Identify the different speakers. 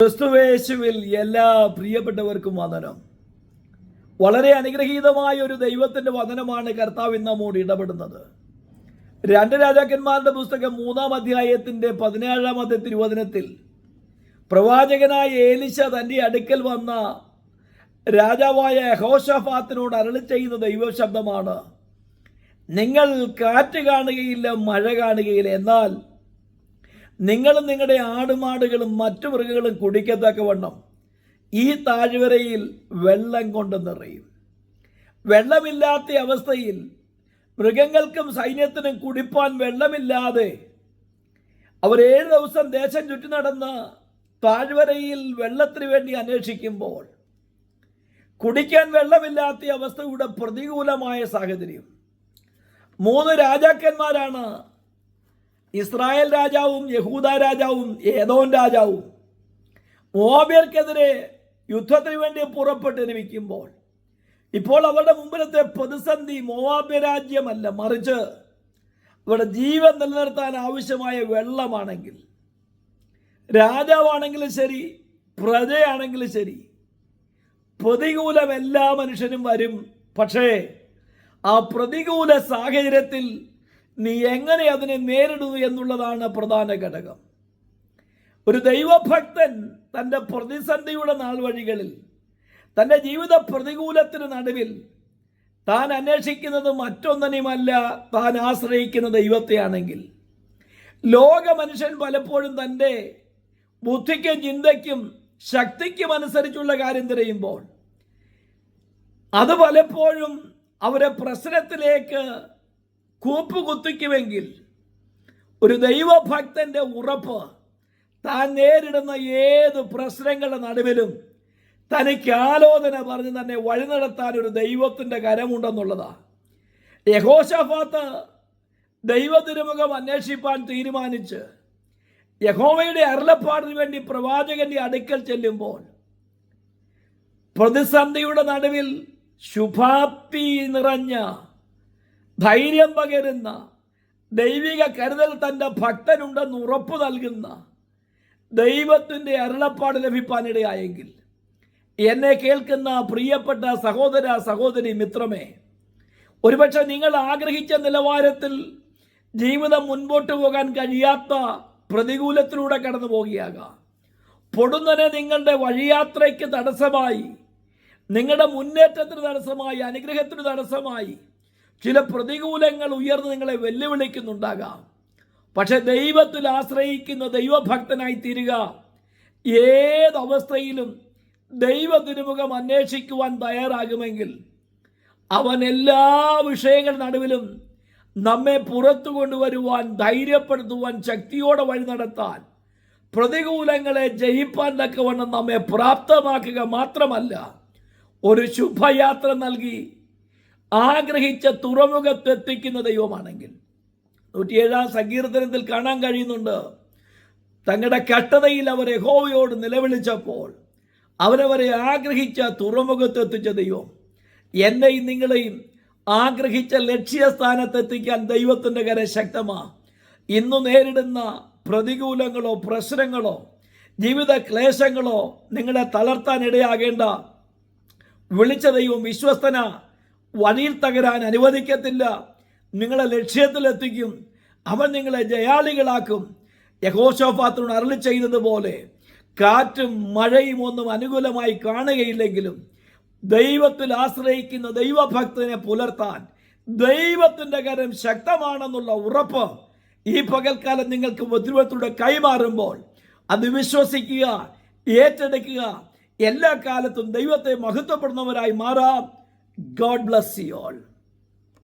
Speaker 1: ക്രിസ്തുവേശുവിൽ എല്ലാ പ്രിയപ്പെട്ടവർക്കും വന്ദനം. വളരെ അനുഗ്രഹീതമായ ഒരു ദൈവത്തിന്റെ വചനമാണ് കർത്താവ് നമ്മോട് ഇടപെടുന്നത്. രണ്ട് രാജാക്കന്മാരുടെ പുസ്തകം മൂന്നാം അധ്യായത്തിന്റെ പതിനേഴാമത്തെ തിരുവചനത്തിൽ പ്രവാചകനായ ഏലിശ തന്റെ അടുക്കൽ വന്ന രാജാവായ ഹോഷഫാത്തിനോട് അരളി ചെയ്യുന്ന ദൈവശബ്ദമാണ് നിങ്ങൾ കാറ്റ് കാണുകയില്ല മഴ കാണുകയില്ല. എന്നാൽ നിങ്ങളും നിങ്ങളുടെ ആടുമാടുകളും മറ്റു മൃഗങ്ങളും കുടിക്കത്തക്കവണ്ണം ഈ താഴ്വരയിൽ വെള്ളം കൊണ്ട് നിറയും. വെള്ളമില്ലാത്ത അവസ്ഥയിൽ മൃഗങ്ങൾക്കും സൈന്യത്തിനും കുടിപ്പാൻ വെള്ളമില്ലാതെ അവർ ഏഴ് ദിവസം ദേശം ചുറ്റി നടന്ന് താഴ്വരയിൽ വെള്ളത്തിന് വേണ്ടി അന്വേഷിക്കുമ്പോൾ കുടിക്കാൻ വെള്ളമില്ലാത്ത അവസ്ഥയുടെ പ്രതികൂലമായ സാഹചര്യം. മൂന്ന് രാജാക്കന്മാരാണ് ഇസ്രായേൽ രാജാവും യഹൂദ രാജാവും ഏതോൻ രാജാവും മോബിയർക്കെതിരെ യുദ്ധത്തിന് വേണ്ടി പുറപ്പെട്ട് നിൽക്കുമ്പോൾ ഇപ്പോൾ അവരുടെ മുമ്പിലത്തെ പ്രതിസന്ധി മോവാബ്യ രാജ്യമല്ല മറിച്ച് അവരുടെ ജീവൻ നിലനിർത്താൻ ആവശ്യമായ വെള്ളമാണെങ്കിൽ രാജാവാണെങ്കിലും ശരി പ്രജയാണെങ്കിലും ശരി പ്രതികൂലം എല്ലാ മനുഷ്യനും വരും. പക്ഷേ ആ പ്രതികൂല സാഹചര്യത്തിൽ നീ എങ്ങനെ അതിനെ നേരിടുന്നു എന്നുള്ളതാണ് പ്രധാന ഘടകം. ഒരു ദൈവഭക്തൻ തന്റെ പ്രതിസന്ധിയുടെ നാൾ വഴികളിൽ തന്റെ ജീവിത പ്രതികൂലത്തിന് നടുവിൽ താൻ അന്വേഷിക്കുന്നത് മറ്റൊന്നിനുമല്ല താൻ ആശ്രയിക്കുന്ന ദൈവത്തെയാണെങ്കിൽ. ലോക മനുഷ്യൻ പലപ്പോഴും തന്റെ ബുദ്ധിക്കും ചിന്തയ്ക്കും ശക്തിക്കും അനുസരിച്ചുള്ള കാര്യം തിരയുമ്പോൾ അത് പലപ്പോഴും അവരെ പ്രശ്നത്തിലേക്ക് കൂപ്പുകുത്തിക്കുമെങ്കിൽ ഒരു ദൈവഭക്തന്റെ ഉറപ്പ് താൻ നേരിടുന്ന ഏത് പ്രശ്നങ്ങളുടെ നടുവിലും തനിക്ക് ആലോചന പറഞ്ഞ് തന്നെ വഴി നടത്താൻ ഒരു ദൈവത്തിന്റെ കരമുണ്ടെന്നുള്ളതാ. യഹോഷഫാത്ത് ദൈവതിരുമുഖം അന്വേഷിപ്പാൻ തീരുമാനിച്ച് യഹോവയുടെ അരുളപ്പാടിന് വേണ്ടി പ്രവാചകന്റെ അടുക്കൽ ചെല്ലുമ്പോൾ പ്രതിസന്ധിയുടെ നടുവിൽ ശുഭാപ്തി നിറഞ്ഞ ധൈര്യം പകരുന്ന ദൈവിക കരുതൽ തന്റെ ഭക്തനുണ്ടെന്ന് ഉറപ്പ് നൽകുന്ന ദൈവത്തിന്റെ അരുളപ്പാട് ലഭിപ്പാനിടയായെങ്കിൽ എന്നെ കേൾക്കുന്ന പ്രിയപ്പെട്ട സഹോദര സഹോദരി മിത്രമേ ഒരുപക്ഷെ നിങ്ങൾ ആഗ്രഹിച്ച നിലവാരത്തിൽ ജീവിതം മുൻപോട്ട് പോകാൻ കഴിയാത്ത പ്രതികൂലത്തിലൂടെ കടന്നു പോകുകയാകാം. പൊടുന്നനെ നിങ്ങളുടെ വഴിയാത്രയ്ക്ക് തടസ്സമായി നിങ്ങളുടെ മുന്നേറ്റത്തിന് തടസ്സമായി അനുഗ്രഹത്തിന് തടസ്സമായി ചില പ്രതികൂലങ്ങൾ ഉയർന്ന് നിങ്ങളെ വെല്ലുവിളിക്കുന്നുണ്ടാകാം. പക്ഷെ ദൈവത്തിൽ ആശ്രയിക്കുന്ന ദൈവഭക്തനായി തീരുക. ഏതവസ്ഥയിലും ദൈവ തിരുമുഖം അന്വേഷിക്കുവാൻ തയ്യാറാകുമെങ്കിൽ അവൻ എല്ലാ വിഷയങ്ങളുടെ നടുവിലും നമ്മെ പുറത്തു കൊണ്ടുവരുവാൻ ധൈര്യപ്പെടുത്തുവാൻ ശക്തിയോടെ വഴി നടത്താൻ പ്രതികൂലങ്ങളെ ജയിപ്പാൻ തക്കവണ്ണം നമ്മെ പ്രാപ്തമാക്കുക മാത്രമല്ല ഒരു ശുഭയാത്ര നൽകി ആഗ്രഹിച്ച തുറമുഖത്തെത്തിക്കുന്ന ദൈവമാണെങ്കിൽ. നൂറ്റിയേഴാം സങ്കീർത്തനത്തിൽ കാണാൻ കഴിയുന്നുണ്ട്. തങ്ങളുടെ കട്ടതയിൽ അവർ യഹോവയോട് നിലവിളിച്ചപ്പോൾ അവരവരെ ആഗ്രഹിച്ച തുറമുഖത്തെത്തിച്ച ദൈവം എന്നെയും നിങ്ങളെയും ആഗ്രഹിച്ച ലക്ഷ്യസ്ഥാനത്തെത്തിക്കാൻ ദൈവത്തിന്റെ കര ശക്തമാ. ഇന്നു നേരിടുന്ന പ്രതികൂലങ്ങളോ പ്രശ്നങ്ങളോ ജീവിത ക്ലേശങ്ങളോ നിങ്ങളെ തളർത്താൻ ഇടയാകേണ്ട. വിളിച്ച ദൈവം വിശ്വസ്തന. വഴിയിൽ തകരാൻ അനുവദിക്കത്തില്ല. നിങ്ങളെ ലക്ഷ്യത്തിലെത്തിക്കും. അവൻ നിങ്ങളെ ജയാളികളാക്കും. യഹോശോഫാത്തിനോട് അരളി ചെയ്തതുപോലെ കാറ്റും മഴയും ഒന്നും അനുകൂലമായി കാണുകയില്ലെങ്കിലും ദൈവത്തിൽ ആശ്രയിക്കുന്ന ദൈവഭക്തനെ പുലർത്താൻ ദൈവത്തിന്റെ കരം ശക്തമാണെന്നുള്ള ഉറപ്പ് ഈ പകൽക്കാലം നിങ്ങൾക്ക് ബുദ്ധിമുട്ടിലൂടെ കൈമാറുമ്പോൾ അത് വിശ്വസിക്കുക ഏറ്റെടുക്കുക. എല്ലാ കാലത്തും ദൈവത്തെ മഹത്വപ്പെടുന്നവരായി മാറാം. God bless you all.